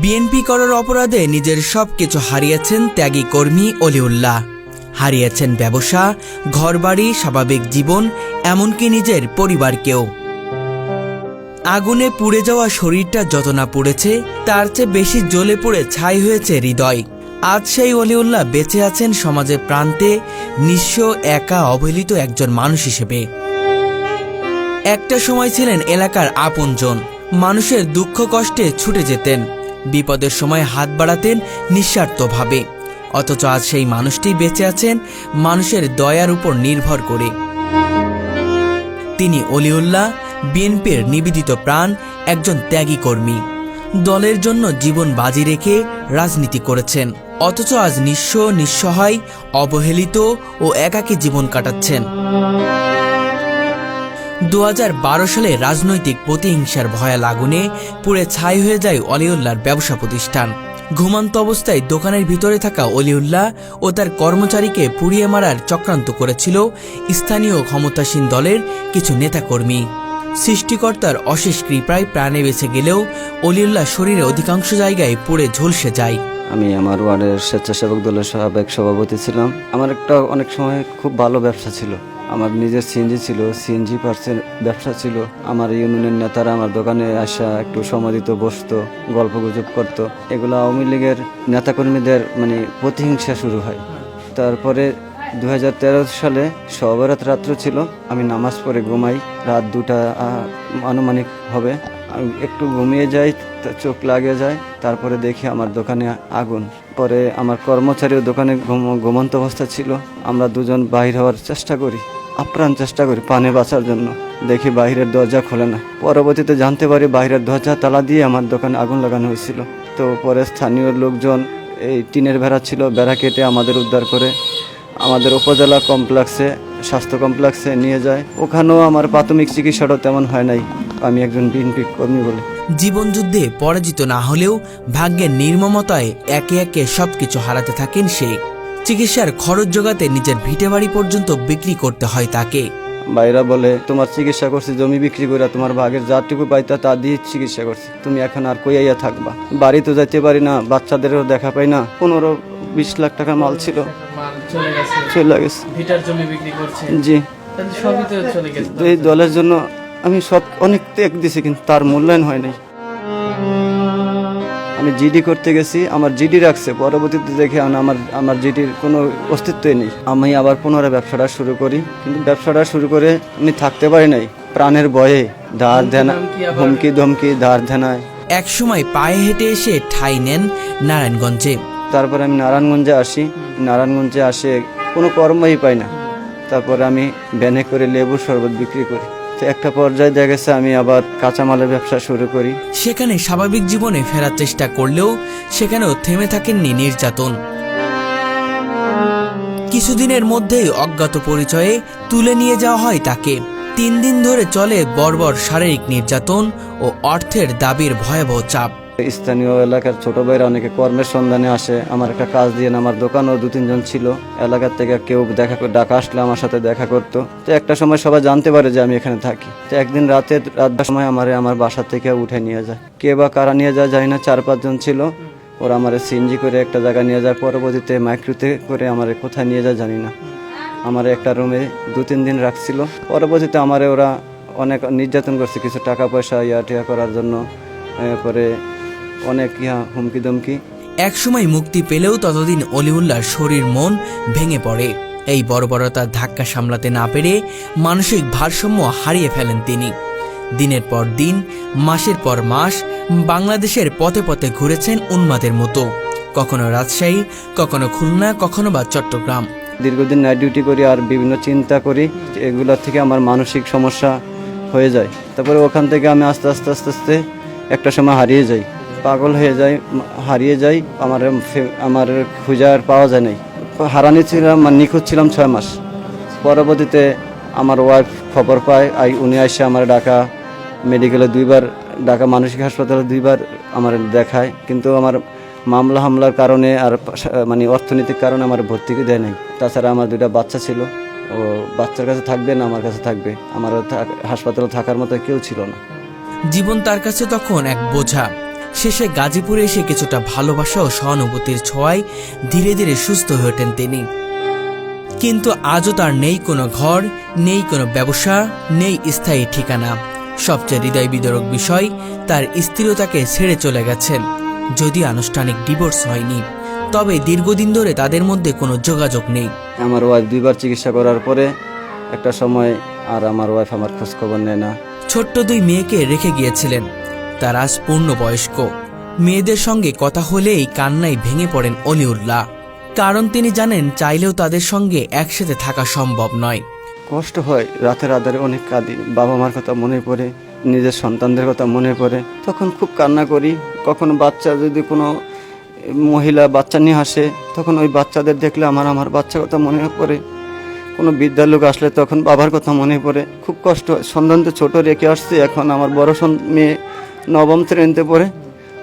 BNP করার অপরাধে নিজের সব কিছু হারিয়েছেন ত্যাগী কর্মী অলিউল্লাহ। হারিয়েছেন ব্যবসা, ঘরবাড়ি, স্বাভাবিক জীবন, এমনকি নিজের পরিবারকেও। আগুনে পুড়ে যাওয়া শরীরটা যত না পুড়েছে, তার চেয়ে বেশি জ্বলে পুড়ে ছাই হয়েছে হৃদয়। আজ সেই অলিউল্লাহ বেঁচে আছেন সমাজের প্রান্তে, নিঃস্ব, একা, অবহেলিত একজন মানুষ হিসেবে। একটা সময় ছিলেন এলাকার আপনজন। মানুষের দুঃখ কষ্টে ছুটে যেতেন। বিপদের সময় হাত বাড়াতেন নিঃস্বার্থভাবে। অথচ আজ সেই মানুষটি বেঁচে আছেন মানুষের দয়ার উপর নির্ভর করে। তিনি অলিউল্লাহ, বিএনপির নিবেদিত প্রাণ, একজন ত্যাগী কর্মী। দলের জন্য জীবন বাজি রেখে রাজনীতি করেছেন। অথচ আজ নিঃস্ব, নিঃসহায়, অবহেলিত ও একাকী জীবন কাটাচ্ছেন। দু হাজার বারো সালে রাজনৈতিক প্রতিহিংসার ভয়া লাগুনে পুড়ে ছাই হয়ে যায় অলিউল্লাহর ব্যবসা প্রতিষ্ঠান। ঘুমন্ত অবস্থায় দোকানের ভিতরে থাকা অলিউল্লাহ ও তার কর্মচারীকে পুড়িয়ে মারার চক্রান্ত করেছিল স্থানীয় ক্ষমতাসীন দলের কিছু নেতাকর্মী। সৃষ্টিকর্তার অশেষ কৃপায় প্রাণে বেঁচে গেলেও অলিউল্লাহ শরীরে অধিকাংশ জায়গায় পুড়ে ঝলসে যায়। আমি আমার ওয়ার্ডের স্বেচ্ছাসেবক দলের সাবেক সভাপতি ছিলাম। আমার একটা অনেক সময় খুব ভালো ব্যবসা ছিল। আমার নিজের সিএনজি ছিল সিএনজি পার্সের ব্যবসা ছিল। আমার ইউনিয়নের নেতারা আমার দোকানে আসা, একটু সময় দিত, বসতো, গল্প গুজব করতো। এগুলো আওয়ামী লীগের নেতাকর্মীদের মানে প্রতিহিংসা শুরু হয়। তারপরে দু হাজার তেরো সালে সবরাত রাত্র ছিল, আমি নামাজ পড়ে ঘুমাই, রাত দুটা আনুমানিক হবে। আমি একটু ঘুমিয়ে যাই চোখ লাগে যায় তারপরে দেখি আমার দোকানে আগুন। পরে আমার কর্মচারীও দোকানে ঘুম- ঘুমন্ত অবস্থা ছিল। আমরা দুজন বাহির হওয়ার চেষ্টা করি। আপ্রাণ চেষ্টা করি পানে বাঁচার জন্য। দেখি বাইরের দরজা খোলে না। পরবর্তীতে জানতে পারি বাইরের দরজা তালা দিয়ে আমার দোকানে আগুন লাগানো হয়েছিল। তো পরে স্থানীয় লোকজন এই টিনের বেড়া ছিল বেড়া কেটে আমাদের উদ্ধার করে আমাদের উপজেলা কমপ্লেক্সে, স্বাস্থ্য কমপ্লেক্সে নিয়ে যায়। ওখানেও আমার প্রাথমিক চিকিৎসাটাও তেমন হয় নাই। আমি একজন বিএনপি কর্মী বলে। জীবনযুদ্ধে পরাজিত না হলেও ভাগ্যের নির্মমতায় একে একে সবকিছু হারাতে থাকেন সে চিকিৎসার খরচ জোগাতে নিজের ভিটে বাড়ি পর্যন্ত বিক্রি করতে হয় তাকে। বাইরা বলে তোমার চিকিৎসা করছি জমি বিক্রি করে তোমার ভাগের যাটুকু পাইতা তা দিয়ে চিকিৎসা করছি। তুমি এখন আর কইয়াইয়া থাকবা। বাড়ি তো যাইতে পারি না বাচ্চাদেরও দেখা পাই না। পনেরো বিশ লাখ টাকা মাল ছিল। মাল চলে গেছে। ভিটার জমি বিক্রি করছে। জি। সবই তো চলে গেছে। এই দলের জন্য আমি সব অনেক ত্যাগ দিছি কিন্তু তার মূল্যায়ন হয় নাই। আমি জিডি করতে গেছি আমার জিডি রাখছে পরবর্তীতে দেখে আমার আমার জিডির কোনো অস্তিত্বই নেই। আমি আবার পুনরায় ব্যবসাটা শুরু করি কিন্তু ব্যবসাটা শুরু করে আমি থাকতে পারি নাই প্রাণের ভয়ে। ধার ধ্যানা হুমকি ধমকি ধার ধ্যানায় একসময় পায়ে হেঁটে এসে ঠাই নেন নারায়ণগঞ্জে। তারপরে আমি নারায়ণগঞ্জে আসি নারায়ণগঞ্জে আসে কোনো কর্মই পাই না। তারপরে আমি ভ্যানে করে লেবুর শরবত বিক্রি করি। একটা পর্যায়ে দেখা গেছে আমি আবার কাঁচামালের ব্যবসা শুরু করি। সেখানে স্বাভাবিক জীবনে ফেরার চেষ্টা করলেও সেখানেও থেমে থাকেননি নির্যাতন। কিছুদিনের মধ্যেই অজ্ঞাত পরিচয়ে তুলে নিয়ে যাওয়া হয় তাকে। তিন দিন ধরে চলে বর্বর শারীরিক নির্যাতন ও অর্থের দাবির ভয়াবহ চাপ। স্থানীয় এলাকার ছোট ভাইরা অনেকে কর্মের সন্ধানে আসে। আমার একটা কাজ দিয়ে আমার দোকানও দু তিনজন ছিল। এলাকার থেকে কেউ দেখা ডাকা আসলে আমার সাথে দেখা করতো। তো একটা সময় সবাই জানতে পারে যে আমি এখানে থাকি। তো একদিন রাতে রাতটার সময় আমার আমার বাসা থেকে উঠে নিয়ে যায়। কে বা কারা নিয়ে যায় জানি না, চার পাঁচজন ছিল। ওরা আমার সিনজি করে একটা জায়গায় নিয়ে যায়। পরবর্তীতে মাইক্রোতে করে আমার কোথায় নিয়ে যায় জানি না। আমার একটা রুমে দু তিন দিন রাখছিল। পরবর্তীতে আমারে ওরা অনেক নির্যাতন করছে, কিছু টাকা পয়সা ইয়া টিয়া করার জন্য। এরপরে অনেক ইয়া হুমকি দমকি একসময় মুক্তি পেলেও ততদিন অলিউল্লাহর শরীর মন ভেঙে পড়ে। এই বর্বরতার ধাক্কা সামলাতে না পেরে মানসিক ভারসাম্য হারিয়ে ফেলেন তিনি। দিনের পর দিন মাসের পর মাস বাংলাদেশের পথে পথে ঘুরেছেন উন্মাদের মতো। কখনো রাজশাহী কখনো খুলনা কখনো বা চট্টগ্রাম। দীর্ঘদিন নাইট ডিউটি করি আর বিভিন্ন চিন্তা করি এগুলোর থেকে আমার মানসিক সমস্যা হয়ে যায়। তারপরে ওখান থেকে আমি আস্তে আস্তে আস্তে আস্তে একটা সময় হারিয়ে যাই। পাগল হয়ে যাই হারিয়ে যাই, আমার আমার খুঁজে আর পাওয়া যায় নাই। হারানি ছিলাম নিখোঁজ ছিলাম ছয় মাস। পরবর্তীতে আমার ওয়াইফ খবর পায়, আই, উনি আসে আমার ডাকা মেডিকেলে দুইবার ঢাকা মানসিক হাসপাতালে দুইবার আমার দেখায়, কিন্তু আমার মামলা হামলার কারণে আর মানে অর্থনৈতিক কারণে আমার ভর্তি দেয় নাই। তাছাড়া আমার দুইটা বাচ্চা ছিল, ও বাচ্চার কাছে থাকবে না, আমার কাছে থাকবে। আমারও থাক- হাসপাতালে থাকার মতো কেউ ছিল না। জীবন তার কাছে তখন এক বোঝা। শেষে গাজীপুরে এসে কিছুটা ভালোবাসা ও সহানুভূতির ছোঁয়ায় ধীরে ধীরে সুস্থ হয়ে ওঠেন তিনি। কিন্তু আজও তার নেই কোনো ঘর নেই কোনো ব্যবসা নেই স্থায়ী ঠিকানা। সবচেয়ে হৃদয় বিদরক বিষয় তার স্ত্রীও তাকে ছেড়ে চলে গেছেন। যদি আনুষ্ঠানিক ডিভোর্স হয়নি তবে দীর্ঘদিন ধরে তাদের মধ্যে কোনো যোগাযোগ নেই। আমার ওয়াইফ দুইবার চিকিৎসা করার পরে একটা সময় আর আমার ওয়াইফ আমার খোঁজ খবর নেয় না। ছোট্ট দুই মেয়েকে রেখে গিয়েছিলেন। তার আজ পূর্ণবয়স্ক মেয়েদের সঙ্গে কথা হলেই কান্নায় ভেঙে পড়েন অলিউল্লাহ। কারণ তিনি জানেন চাইলেও তাদের সঙ্গে একসাথে থাকা সম্ভব নয়। কষ্ট হয়, রাতের আধারে অনেক কাঁদি বাবা মার কথা মনে পড়ে, নিজের সন্তানদের কথা মনে পড়ে। তখন খুব কান্না করি, কখনো বাচ্চা যদি কোনো মহিলা বাচ্চা নিয়ে আসে, তখন ওই বাচ্চাদের দেখলে আমার আমার বাচ্চার কথা মনে পড়ে। কোনো বিদ্যার লোক আসলে তখন বাবার কথা মনে পড়ে। খুব কষ্ট হয়, সন্তান তো ছোটো রেখে আসছে, এখন আমার বড় মেয়ে নবম শ্রেণীতে পড়ে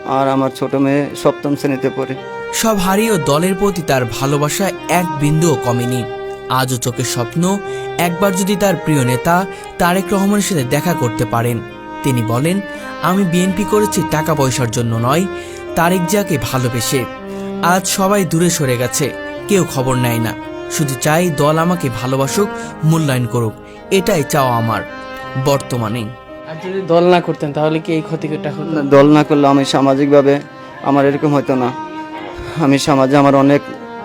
আর আমার ছোট মেয়ে সপ্তম শ্রেণীতে পড়ে। সব হারিয়েও দলের প্রতি তার ভালোবাসা এক বিন্দুও কমেনি। আজও চোখের স্বপ্ন, একবার যদি তার প্রিয় নেতা তারেক রহমানের সাথে দেখা করতে পারেন। তিনি বলেন, আমি বিএনপি করেছি টাকা পয়সার জন্য নয়, তারেক জিয়াকে ভালোবেসে। আজ সবাই দূরে সরে গেছে, কেউ খবর নেয় না। শুধু চাই দল আমাকে ভালোবাসুক, মূল্যায়ন করুক, এটাই চাওয়া আমার, বর্তমানে। যদি দল না করতেন, তাহলে কি এই ক্ষতিটা হতো? দল না করলে আমি সামাজিকভাবে আমার এরকম হতো না। আমি সমাজে আমার অনেক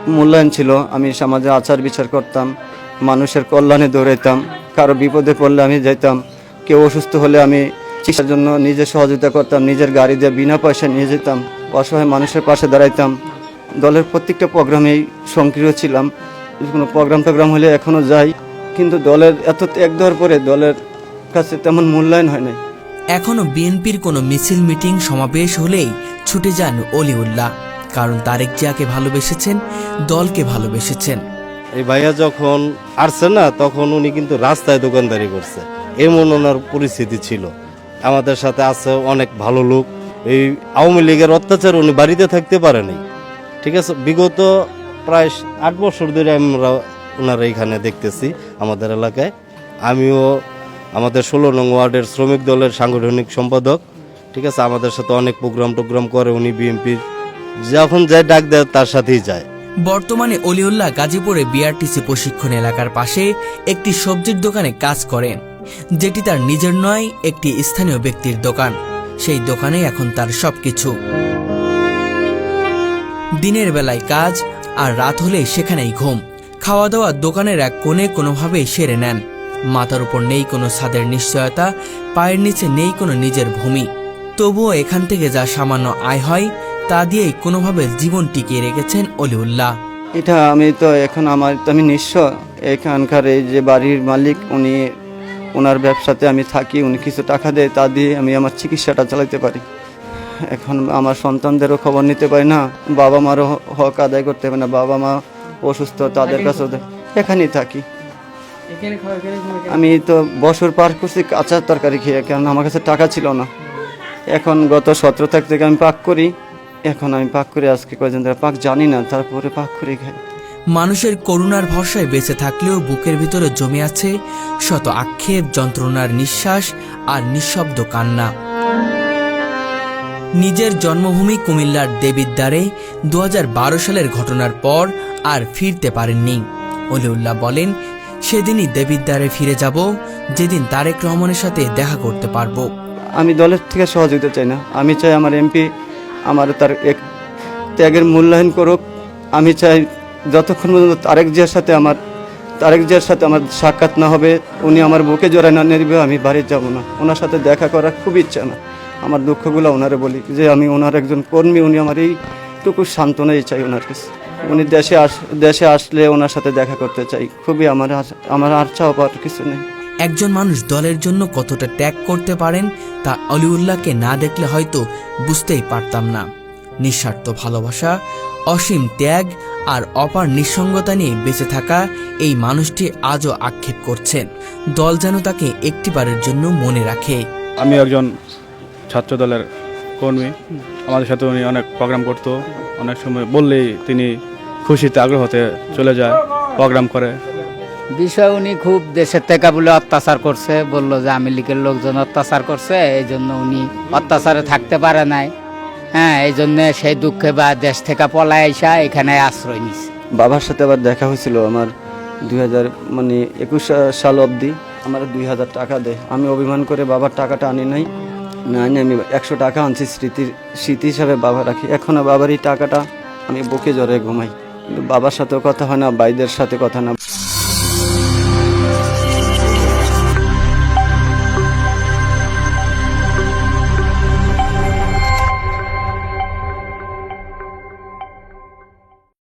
মূল্যায়ন ছিল। আমি সমাজে আচার বিচার করতাম, মানুষের কল্যাণে দৌড়াইতাম। কারও বিপদে পড়লে আমি যেতাম কেউ অসুস্থ হলে আমি চিকিৎসার জন্য নিজে সহযোগিতা করতাম, নিজের গাড়ি দিয়ে বিনা পয়সা নিয়ে যেতাম, অসহায় মানুষের পাশে দাঁড়াইতাম। দলের প্রত্যেকটা প্রোগ্রামেই সক্রিয় ছিলাম। কোনো প্রোগ্রাম টোগ্রাম হলে এখনও যাই। কিন্তু দলের এত ত্যাগ দেওয়ার পরে দলের কাছে তেমন মূল্যায়ন হয় নাই। এখনও বিএনপির কোনো মিছিল মিটিং সমাবেশ হলেই ছুটে যান অলিউল্লাহ কারণ তারেক জিয়াকে ভালোবেসেছেন দলকে ভালোবেসেছেন। এই ভাইয়া যখন আসছে না তখন উনি কিন্তু রাস্তায় দোকানদারি করছে। এমন ওনার পরিস্থিতি ছিল। আমাদের সাথে আছে অনেক ভালো লোক। এই আওয়ামী লীগের অত্যাচার উনি বাড়িতে থাকতে পারেনি ঠিক আছে বিগত প্রায় আট বছর ধরে আমরা ওনারা এখানে দেখতেছি আমাদের এলাকায়। আমিও আমাদের ষোলো নং ওয়ার্ডের শ্রমিক দলের সাংগঠনিক সম্পাদক, ঠিক আছে, আমাদের সাথে অনেক প্রোগ্রাম টোগ্রাম করে উনি বিএনপির যখন যায় ডাক দেয় তার সাথেই যায়। বর্তমানে অলিউল্লাহ গাজীপুরে বিআরটিসি প্রশিক্ষণ এলাকার পাশে একটি সবজির দোকানে কাজ করেন, যেটি তার নিজের নয়, একটি স্থানীয় ব্যক্তির দোকান। সেই দোকানে এখন তার সবকিছু। দিনের বেলায় কাজ আর রাত হলে সেখানেই ঘুম। খাওয়া দাওয়া দোকানের এক কোণে কোনোভাবে সেরে নেন। মাথার উপর নেই কোনো ছাদের নিশ্চয়তা, পায়ের নিচে নেই কোনো নিজের ভূমি। তবুও এখান থেকে যা সামান্য আয় হয়, তা দিয়েই কোনোভাবে জীবন টিকিয়ে রেখেছেন অলিউল্লাহ। এটা আমি তো এখন আমার তো আমি নিঃস্ব। এখানকার এই যে বাড়ির মালিক, উনি ওনার ব্যবসাতে আমি থাকি, উনি কিছু টাকা দেয়, তা দিয়ে আমি আমার চিকিৎসাটা চালাতে পারি। এখন আমার সন্তানদেরও খবর নিতে পারি না বাবা মারও হক আদায় করতে পারি না বাবা মা অসুস্থ, তাদের কাছে এখানেই থাকি। আমি তো বছর পার করছি কাঁচা তরকারি খেয়ে কারণ আমার কাছে টাকা ছিল না। এখন গত সতেরো তারিখ থেকে আমি পাক করি এখন আমি পাক করে আজকে কয়েকদিন ধরে পাক জানি না তারপরে পাক করে খাই। মানুষের করুণার ভরসায় বেঁচে থাকলেও বুকের ভিতরে জমে আছে শত আক্ষেপ যন্ত্রণার নিঃশ্বাস আর নিঃশব্দ কান্না। নিজের জন্মভূমি কুমিল্লার দেবিদ্বারে দু সালের ঘটনার পর আর ফিরতে পারেননি। অলিউল্লাহ বলেন সেদিনই দেবিদ্বারে ফিরে যাব, যেদিন তারেক রহমানের সাথে দেখা করতে পারব। আমি দলের থেকে সহযোগিতা চাই না। আমি চাই আমার এমপি আমার তার এক ত্যাগের মূল্যায়ন করুক। আমি চাই যতক্ষণ পর্যন্ত তারেক জিয়ার সাথে আমার তারেক জিয়ার সাথে আমার সাক্ষাৎ না হবে, উনি আমার বুকে জড়ায় না নেবে আমি বাড়ি যাব না। ওনার সাথে দেখা করার খুব ইচ্ছা না আমার দুঃখগুলো ওনারে বলি যে আমি ওনার একজন কর্মী, উনি আমার এইটুকু সান্ত্বনাই চাই ওনার কাছে। উনি দেশে আস দেশে আসলে ওনার সাথে দেখা করতে চাই। খুবই আমার আমার আর চাওয়া পাওয়ার কিছু নেই। একজন মানুষ দলের জন্য কতটা ত্যাগ করতে পারেন তা অলিউল্লাহকে না দেখলে হয়তো বুঝতেই পারতাম না। নিঃস্বার্থ ভালোবাসা অসীম ত্যাগ আর অপার নিঃসঙ্গতা নিয়ে বেঁচে থাকা এই মানুষটি আজও আক্ষেপ করছেন। দল যেন তাকে একটিবারের জন্য মনে রাখে। আমি একজন ছাত্র দলের কর্মী। আমাদের সাথে উনি অনেক প্রোগ্রাম করতো। অনেক সময় বললেই তিনি খুশিতে আগ্রহতে চলে যায় প্রোগ্রাম করে। বিষয় উনি খুব দেশের থেকে বলে অত্যাচার করছে বলল যে আমি লীগের লোকজন অত্যাচার করছে এই জন্য উনি অত্যাচারে থাকতে পারে নাই। হ্যাঁ এই জন্য সেই দুঃখে বা দেশ থেকে পলায় আইসা এখানে আশ্রয় নিছে। বাবার সাথে আবার দেখা হয়েছিল আমার দুই হাজার মানে একুশ সাল অবধি। আমার দুই হাজার টাকা দেয়। আমি অভিমান করে বাবার টাকাটা আনি নাই। না আমি একশো টাকা আনছি স্মৃতির স্মৃতি হিসাবে বাবা রাখি। এখনও বাবার এই টাকাটা আমি বুকে জ্বরে ঘুমাই। কিন্তু বাবার সাথেও কথা হয় না বাইদের সাথে কথা না।